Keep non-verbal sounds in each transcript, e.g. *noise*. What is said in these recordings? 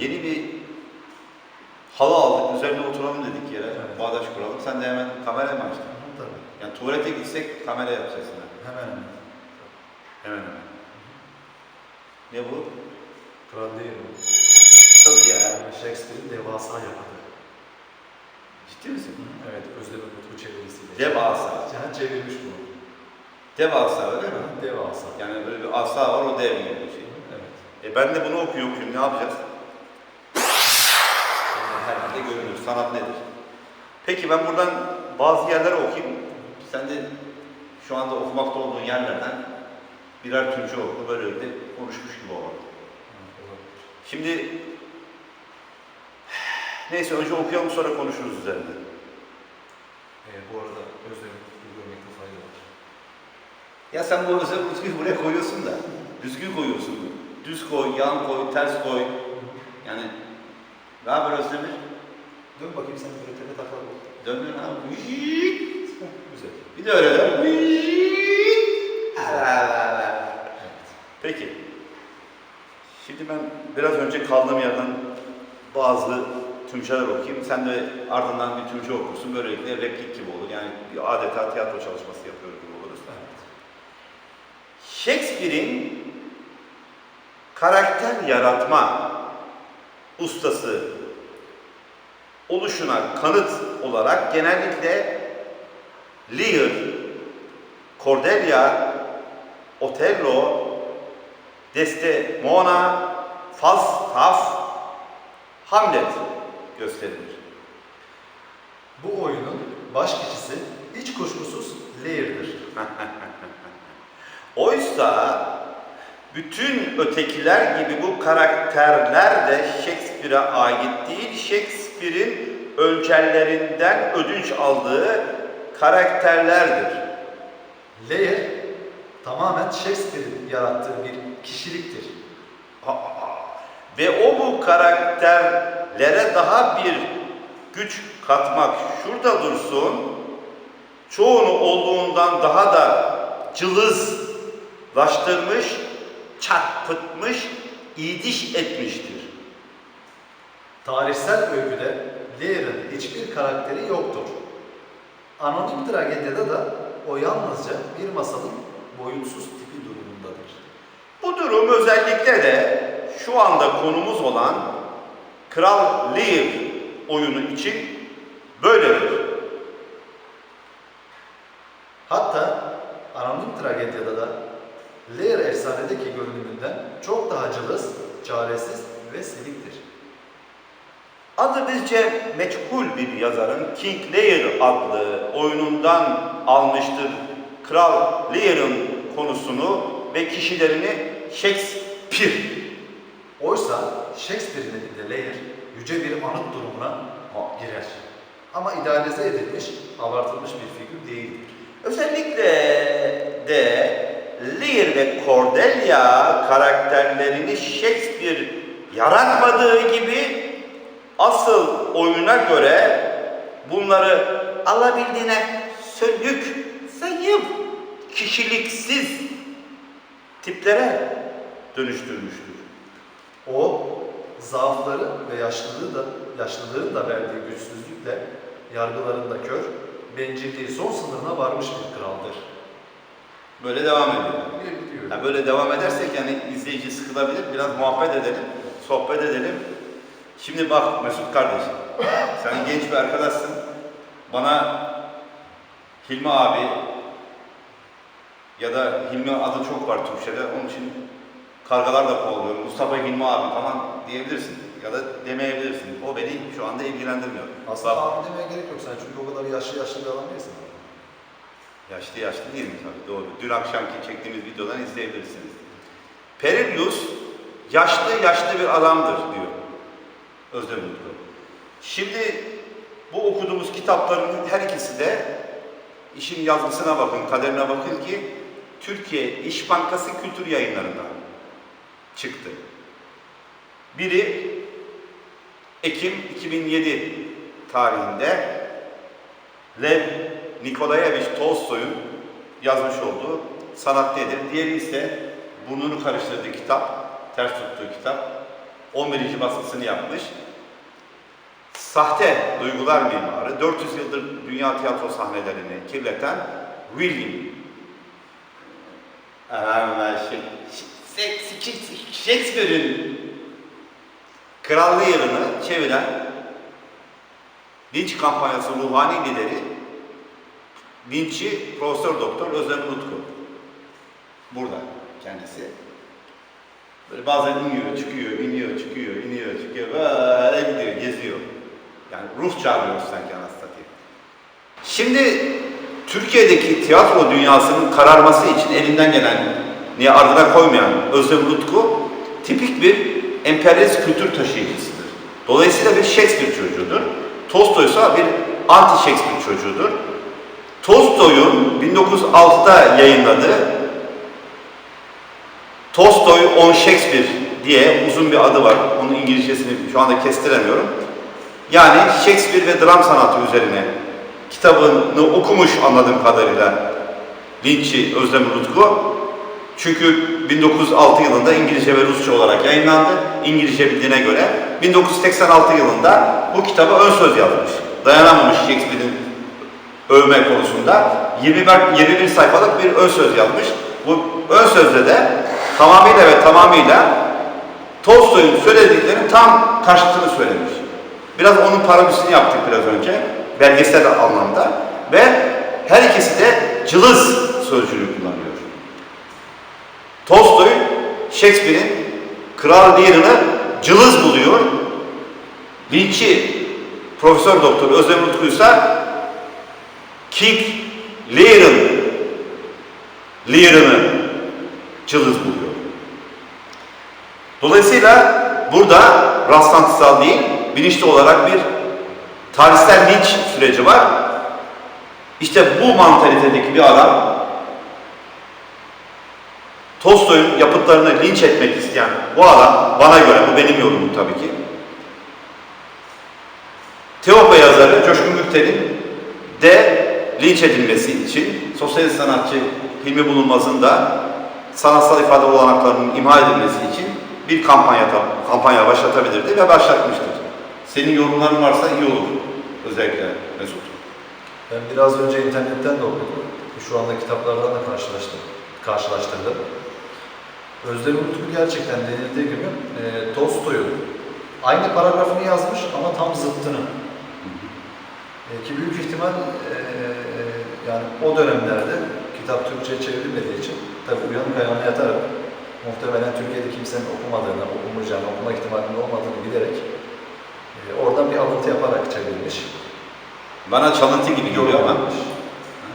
yeni bir halı aldık, üzerine oturalım dedik yere. Evet. Bağdaş kuralım. Sen de hemen kamerayı mı açtın? tabii. Yani tuvalete gitsek kamera yapacaksın. ha. Hemen hemen. Hemen hemen. Ne bu? Kral değil bu. Çok ya. Shakespeare'in devasa yapıtı. Ciddi misin? Evet, Özdemir Mutlu çevirisiyle. Devasa. Yani çevirmiş bunu. Devasa öyle mi? Devasa. Yani böyle bir asa var o dev gibi bir şey. Evet. E ben de bunu okuyorum şimdi ne yapacağız? Sanat nedir? Peki ben buradan bazı yerlere okuyayım. Sen de şu anda okumakta olduğun yerlerden birer Türkçe oku. Böylelikle konuşmuş gibi olalım. Şimdi neyse önce okuyalım sonra konuşuruz üzerinde. Ee, bu arada Mutlu'yu görmekte fayda var. Ya sen bu özel düzgün buraya koyuyorsun da düzgün koyuyorsun. Düz koy, yan koy, ters koy. Yani ne haber Özdemir? Dön bakayım sen böyle tepe takla bak. Döndün abi. Güzel. Bir de öyle der. Peki. Şimdi ben biraz önce kaldığım yerden bazı tümceler okuyayım. Sen de ardından bir tümce okursun. Böylelikle replik gibi olur. Yani bir adeta tiyatro çalışması yapıyor gibi oluruz. Shakespeare'in karakter yaratma ustası oluşuna kanıt olarak genellikle Lear, Cordelia, Otello, Desdemona, Falstaff, Hamlet gösterilir. Bu oyunun baş kişisi hiç kuşkusuz Lear'dır. *laughs* Oysa bütün ötekiler gibi bu karakterler de Shakespeare'e ait değil, Shakespeare'in öncellerinden ödünç aldığı karakterlerdir. Lear tamamen Shakespeare'in yarattığı bir kişiliktir. Aa, Ve o bu karakterlere daha bir güç katmak şurada dursun, çoğunu olduğundan daha da cılızlaştırmış, çarpıtmış, idiş etmiştir. Tarihsel öyküde Lear'ın hiçbir karakteri yoktur. Anonim tragedyada da o yalnızca bir masalın boyutsuz tipi durumundadır. Bu durum özellikle de şu anda konumuz olan Kral Lear oyunu için böyledir. Hatta anonim tragedyada da Lear efsanedeki görünümünden çok daha cılız, çaresiz ve siliktir. Adı bizce meçhul bir yazarın King Lear adlı oyunundan almıştır. Kral Lear'ın konusunu ve kişilerini Shakespeare. Oysa Shakespeare'in elinde Lear yüce bir anıt durumuna girer. Ama idealize edilmiş, abartılmış bir figür değildir. Özellikle de Lear ve Cordelia karakterlerini Shakespeare yaratmadığı gibi asıl oyuna göre bunları alabildiğine sönük, zayıf, kişiliksiz tiplere dönüştürmüştür. O zaafları ve yaşlılığı da yaşlılığın da verdiği güçsüzlükle yargılarında kör, bencilliği son sınırına varmış bir kraldır. Böyle devam ediyor. Bir gidiyor. Ya böyle devam edersek yani izleyici sıkılabilir. Biraz muhabbet edelim, sohbet edelim. Şimdi bak Mesut kardeşim, sen genç bir arkadaşsın. Bana Hilmi abi ya da Hilmi adı çok var Türkçe'de. Onun için kargalar da kovalıyorum. Mustafa Hilmi abi falan diyebilirsin. Ya da demeyebilirsin. O beni şu anda ilgilendirmiyor. Aslında Bak, abi demeye gerek yok sen çünkü o kadar yaşlı yaşlı bir adam değilsin. Yaşlı yaşlı değilim tabii doğru. Dün akşamki çektiğimiz videodan izleyebilirsiniz. Perilius yaşlı yaşlı bir adamdır diyor Özdemir Mutlu. Şimdi bu okuduğumuz kitapların her ikisi de işin yazgısına bakın, kaderine bakın ki Türkiye İş Bankası Kültür Yayınları'ndan çıktı. Biri Ekim 2007 tarihinde Lev Nikolayevich Tolstoy'un yazmış olduğu sanat nedir? Diğeri ise burnunu karıştırdığı kitap, ters tuttuğu kitap. 11. baskısını yapmış. Sahte duygular mimarı, 400 yıldır dünya tiyatro sahnelerini kirleten William. Shakespeare'in Krallı Yarı'nı çeviren linç kampanyası ruhani lideri linççi Profesör Doktor Özlem Utku. Burada kendisi. Böyle bazen iniyor, çıkıyor, iniyor, çıkıyor, iniyor, çıkıyor, böyle gidiyor, geziyor. Yani ruh çağırıyoruz sanki anasını satayım. Şimdi Türkiye'deki tiyatro dünyasının kararması için elinden gelen niye ardına koymayan Özlem Utku tipik bir emperyalist kültür taşıyıcısıdır. Dolayısıyla bir Shakespeare çocuğudur. Tolstoy ise bir anti-Shakespeare çocuğudur. Tolstoy'un 1906'da yayınladığı Tolstoy on Shakespeare diye uzun bir adı var. Onun İngilizcesini şu anda kestiremiyorum. Yani Shakespeare ve dram sanatı üzerine kitabını okumuş anladığım kadarıyla Linççi Özlem Rutku. Çünkü 1906 yılında İngilizce ve Rusça olarak yayınlandı. İngilizce bildiğine göre 1986 yılında bu kitaba ön söz yazmış. Dayanamamış Shakespeare'in övme konusunda 21, 21 sayfalık bir ön söz yazmış. Bu ön sözde de tamamıyla ve tamamıyla Tolstoy'un söylediklerinin tam karşıtını söylemiş. Biraz onun parodisini yaptık biraz önce. Belgesel anlamda. Ve her ikisi de cılız sözcüğünü kullanıyor. Tolstoy, Shakespeare'in Kral Lear'ını cılız buluyor. Linç'i Profesör Doktor Özlem Utku'ysa King Lear'ın Lear'ını cılız buluyor. Dolayısıyla burada rastlantısal değil, bilinçli olarak bir tarihsel linç süreci var. İşte bu mantalitedeki bir adam Tolstoy'un yapıtlarını linç etmek isteyen bu adam, bana göre, bu benim yorumum tabii ki, Teopa yazarı Coşkun Gülten'in de linç edilmesi için sosyalist sanatçı Hilmi Bulunmaz'ın da sanatsal ifade olanaklarının imha edilmesi için bir kampanya kampanya başlatabilirdi ve başlatmıştır. Senin yorumların varsa iyi olur. Özellikle Mesut. Ben biraz önce internetten de okudum. Şu anda kitaplardan da karşılaştım, karşılaştırdım. Özlem Utku gerçekten denildiği gibi e, Tolstoy'un aynı paragrafını yazmış ama tam zıttını. E, ki büyük ihtimal e, yani o dönemlerde kitap Türkçe'ye çevrilmediği için tabi uyanık ayağına yatarak muhtemelen Türkiye'de kimsenin okumadığını, okumayacağını, okuma ihtimalinin olmadığını bilerek e, oradan bir alıntı yaparak çevrilmiş. Bana çalıntı gibi geliyor ama.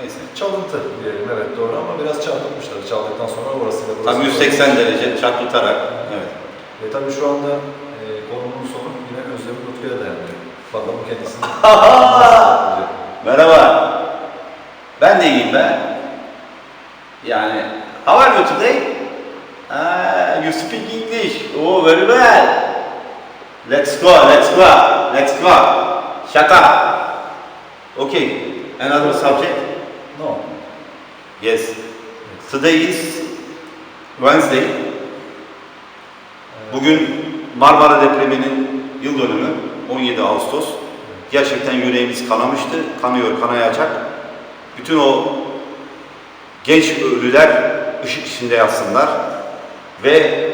Neyse. Çalıntı diyelim evet doğru ama biraz çarpıtmışlar. Çaldıktan sonra orasıyla burası. Tam 180 derece çarpıtarak. Evet. Ve tabii şu anda e, konunun sonu yine Özlem Utku'ya dayanıyor. Bakalım kendisini *laughs* Merhaba. Ben de iyiyim be. Yani, how are you today? Ah, you speak English. Oh, very well. Let's go, let's go, let's go. Shut up. Okay, another subject? No. Yes. Today is Wednesday. Bugün Marmara depreminin yıl dönümü 17 Ağustos. Gerçekten yüreğimiz kanamıştı. Kanıyor, kanayacak. Bütün o genç ölüler ışık içinde yatsınlar. Ve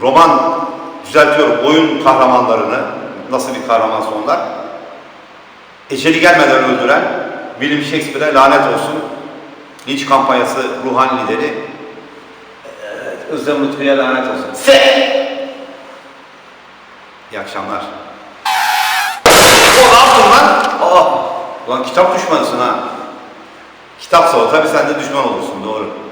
roman düzeltiyorum oyun kahramanlarını nasıl bir kahraman onlar eceli gelmeden öldüren William Shakespeare'e lanet olsun. Linç kampanyası ruhani lideri Özlem Lütfü'ye lanet olsun. Se! İyi akşamlar. O ne yaptın lan? Aa, ulan kitap düşmanısın ha. Kitapsa o tabii sen de düşman olursun doğru.